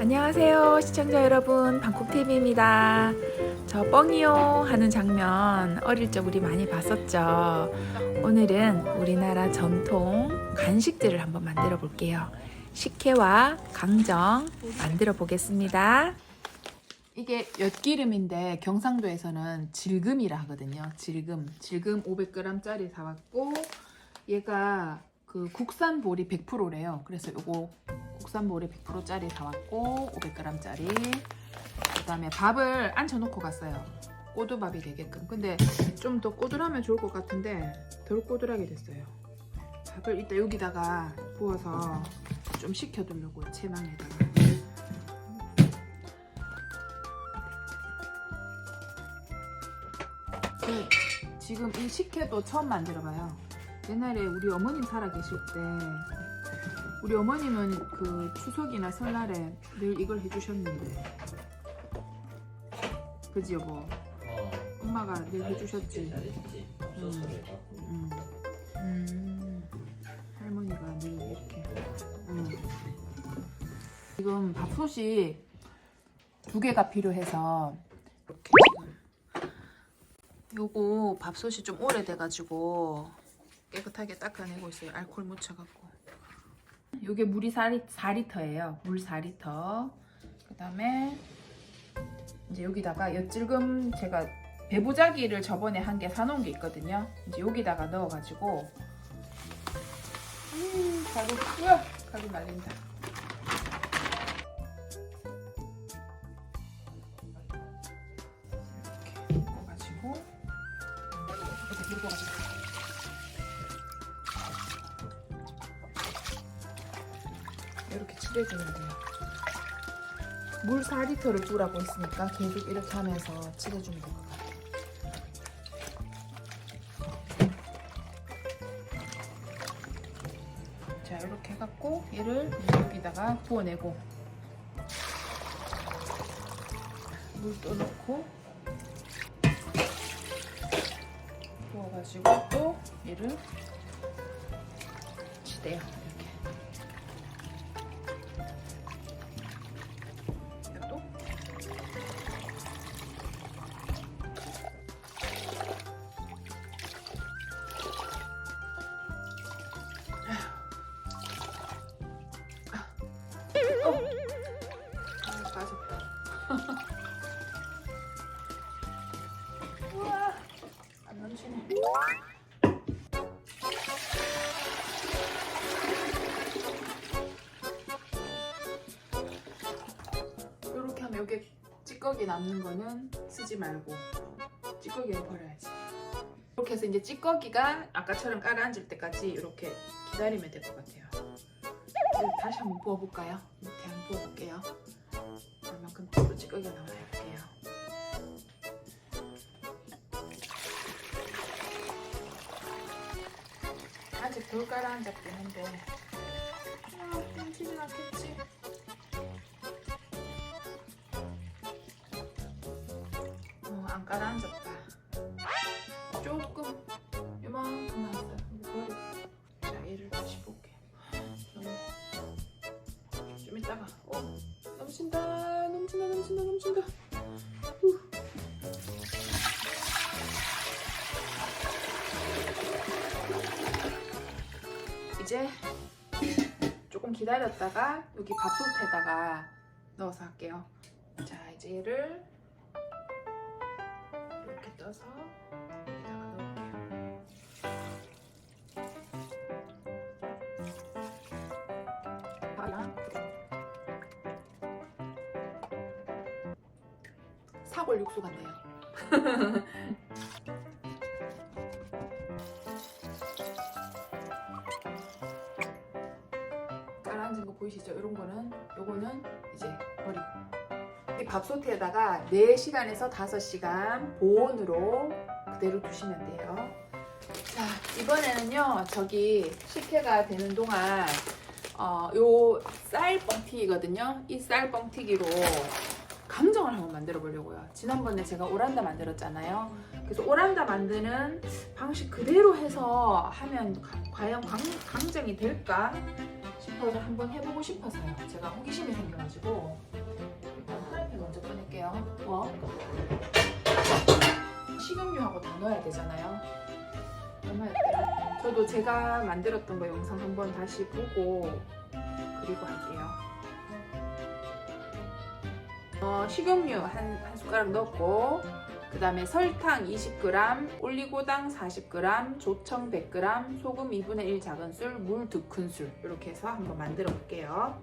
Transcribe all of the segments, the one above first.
안녕하세요 시청자 여러분. 방콕TV입니다. 저 뻥이요 하는 장면 어릴 적 우리 많이 봤었죠. 오늘은 우리나라 전통 간식들을 한번 만들어 볼게요. 식혜와 강정 만들어 보겠습니다. 이게 엿기름인데 경상도에서는 질금이라 하거든요. 질금. 질금 500g짜리 사왔고 얘가 그 국산 보리 100%래요. 그래서 요거 국산 보리 100%짜리 사왔고 500g짜리. 그 다음에 밥을 앉혀놓고 갔어요. 꼬두밥이 되게끔. 근데 좀 더 꼬들하면 좋을 것 같은데 덜 꼬들하게 됐어요. 밥을 이따 여기다가 부어서 좀 식혀두려고요 체망에다가. 그 지금 이 식혜도 처음 만들어봐요 옛날에 우리 어머님 살아 계실 때 우리 어머님은 그 추석이나 설날에 늘 이걸 해주셨는데 그지 여보 어, 엄마가 늘 해주셨지 잘했지. 갖고. 음. 음. 할머니가 늘 이렇게 음. 지금 밥솥이 두 개가 필요해서 이렇게 지금 요거 밥솥이 좀 오래돼가지고 깨끗하게 닦아내고 있어요. 알콜 묻혀갖고. 요게 물이 4리, 4리터예요. 물 4리터. 그 다음에 이제 여기다가 엿질금 제가 배부자기를 저번에 한 개 사놓은 게 있거든요. 이제 여기다가 넣어가지고. 음, 가루, 우와, 가루 날린다. 이렇게 묶어가지고. 이렇게 묶어가지고 칠해주면 돼요. 물 4리터를 부으라고 했으니까 계속 이렇게 하면서 칠해주면 될 것 같아요. 자 이렇게 해갖고 얘를 여기다가 부어내고 물 또 넣고 부어가지고 또 얘를 치대요 찌꺼기 남는 거는 쓰지 말고 찌꺼기는 버려야지. 이렇게 해서 이제 찌꺼기가 아까처럼 깔아앉을 때까지 이렇게 기다리면 될 것 같아요. 다시 한번 부어볼까요? 밑에 한번 부어볼게요. 얼마큼 또 찌꺼기가 나오나 해볼게요. 아직 덜 깔아앉았긴 한데 깔아앉았다. 조금 이만큼 나왔어요. 버리고. 자, 얘를 다시. 너무 좀 이따가 어 넘친다 넘친다 넘친다 넘친다 후. 이제 조금 기다렸다가 여기 밥솥에다가 넣어서 할게요 자 이제 얘를 떠서 여기다가 넣을게요 사골 육수 같네요. 깔아앉은 거 보이시죠? 이런 거는 이 밥솥에다가 4시간에서 5시간 보온으로 그대로 두시면 돼요. 자 이번에는요 저기 식혜가 되는 동안 어, 요 쌀뻥튀기거든요. 이 쌀뻥튀기로 감정을 한번 만들어 보려고요. 지난번에 제가 오란다 만들었잖아요. 그래서 오란다 만드는 방식 그대로 해서 하면 가- 과연 강, 강정이 될까 싶어서 한번 해보고 싶어서요. 제가 호기심이 생겨가지고 먼저 꺼낼게요. 뭐? 식용유하고 다 넣어야 되잖아요. 저도 제가 만들었던 거 영상 한번 다시 보고 그리고 할게요. 어, 식용유 한, 한 숟가락 넣고 그 다음에 설탕 20g, 올리고당 40g, 조청 100g, 소금 2분의 1 작은술, 물 2큰술 이렇게 해서 한번 만들어 볼게요.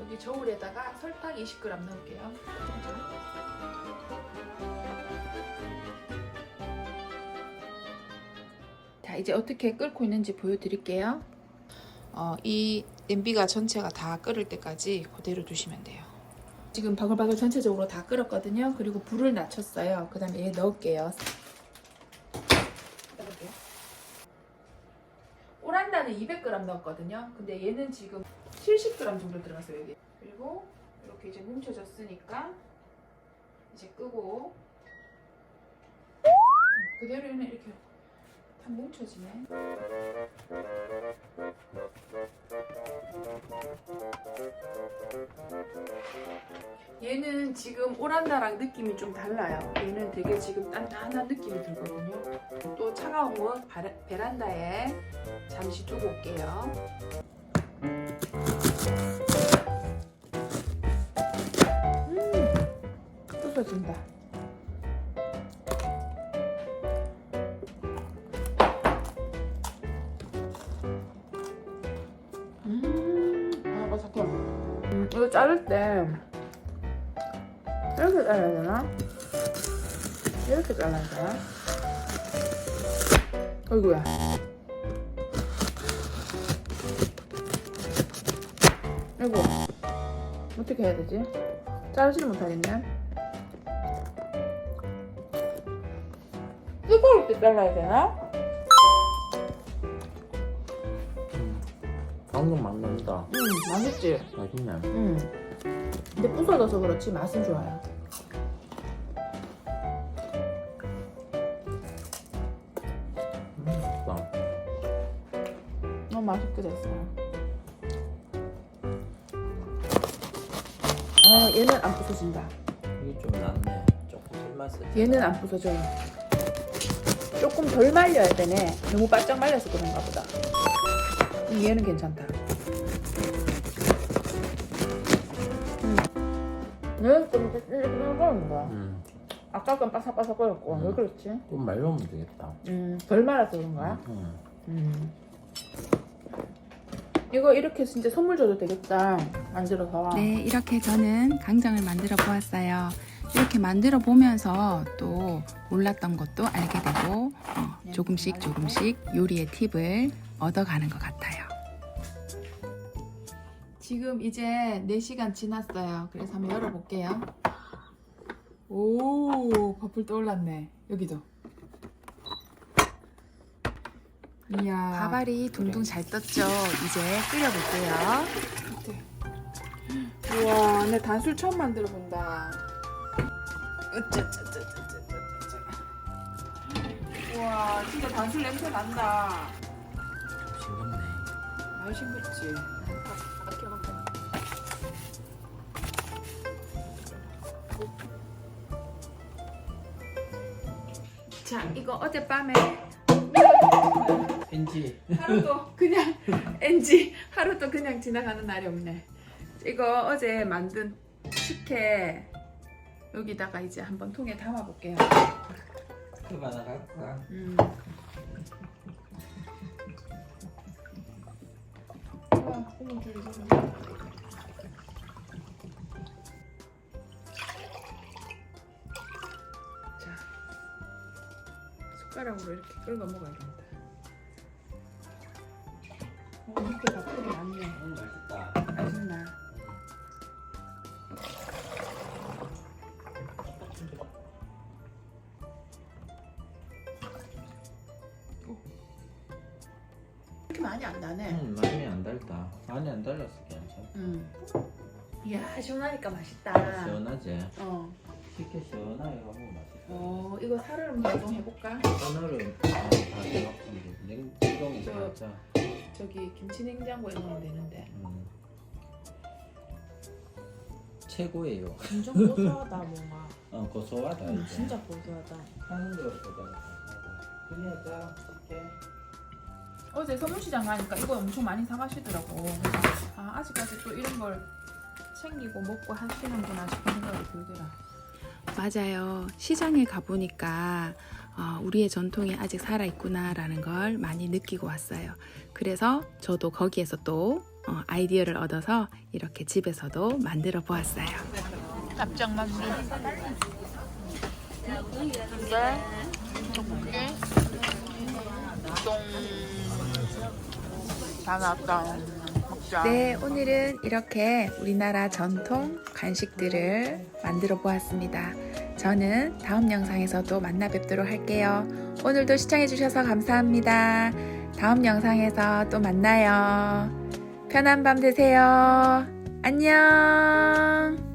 여기 저울에다가 설탕 20g 넣을게요. 자 이제 어떻게 끓고 있는지 보여드릴게요. 어, 이 냄비가 전체가 다 끓을 때까지 그대로 두시면 돼요. 지금 바글바글 전체적으로 다 끓었거든요. 그리고 불을 낮췄어요. 그 다음에 얘 넣을게요. 오란다는 200g 넣었거든요. 근데 얘는 지금 70g 정도 들어갔어요. 여기. 그리고 이렇게 이제 뭉쳐졌으니까 이제 끄고 그대로는 이렇게 다 뭉쳐지네. 얘는 지금 오란다랑 느낌이 좀 달라요. 얘는 되게 지금 단단한 느낌이 들거든요. 또 차가운 거 바라- 베란다에 잠시 두고 올게요. 이거 자를 때 이렇게 잘라야 되나? 이렇게 잘라야 되나? 어이구야. 아이고. 어떻게 해야 되지? 자르지를 못하겠네. 뜨거울 때 잘라야 되나? 맛있지? 맛있네. 응. 근데 부서져서 그렇지 맛은 좋아요. 음, 맛있다. 너무 맛있게 됐어요. 아, 얘는 안 부서진다. 이게 좀 낫네. 조금 덜맛을. 얘는 안 부서져요. 조금 덜 말려야 되네. 너무 바짝 말려서 그런가 보다. 음, 얘는 괜찮다. 얘는 좀 쫄깃쫄깃한가. 음, 아까 건 바삭바삭거렸고 음. 왜 그렇지? 좀 말려면 되겠다. 음, 덜 말아서 그런가? 음. 음. 이거 이렇게 진짜 선물 줘도 되겠다. 만들어서. 네, 이렇게 저는 강정을 만들어 보았어요. 이렇게 만들어 보면서 또 몰랐던 것도 알게 되고 어, 조금씩 조금씩 요리의 팁을 얻어가는 것 같아요. 지금 이제 4시간 지났어요. 그래서 한번 열어볼게요. 오, 버플 떠올랐네. 여기도. 이야. 밥알이 둥둥 잘 떴죠. 이제 끓여볼게요. 우와, 내 단술 처음 만들어 본다. 우와, 진짜 단술 냄새 난다. 아유, 싱겁지. 자, 이거 어젯밤에 왠지. 하루도 그냥 NG 하루도 그냥 지나가는 날이 없네. 이거 어제 만든 식혜 여기다가 이제 한번 통에 담아 볼게요. 그거 하나 갈까? 음. 우와, 어 머, 저기, 저기. 자, 숟가락으로 이렇게 긁어 먹어야겠다. 어, 밑에 밥풀이 많네. 음, 맛있다. 맛있나? 안 달렸어, 괜찮아. 음. 이야 시원하니까 맛있다. 시원하지? 어. 이렇게 시원하게 먹으면 맛있어. 어 이거 살얼음 활동 해볼까? 하늘은 다 대박인데 냉동이 저- 진짜. 저기 김치 냉장고에 넣으면 되는데. 음. 자 최고예요. 엄청 고소하다 뭔가. 어 고소하다 음, 이제. 진짜 고소하다. 하는 것보다. 그냥 짜 이렇게. 어제 서문시장 가니까 이거 엄청 많이 사가시더라고. 그래서 아, 아직까지 또 이런 걸 챙기고 먹고 하시는구나 싶은 생각이 들더라. 맞아요. 시장에 가보니까 어, 우리의 전통이 아직 살아있구나라는 걸 많이 느끼고 왔어요. 그래서 저도 거기에서 또 어, 아이디어를 얻어서 이렇게 집에서도 만들어 보았어요. 납작 만두. 이게 떡볶이, 우동 다 나왔다. 먹자. 네, 오늘은 이렇게 우리나라 전통 간식들을 만들어 보았습니다. 저는 다음 영상에서도 만나 뵙도록 할게요. 오늘도 시청해주셔서 감사합니다. 다음 영상에서 또 만나요. 편한 밤 되세요. 안녕.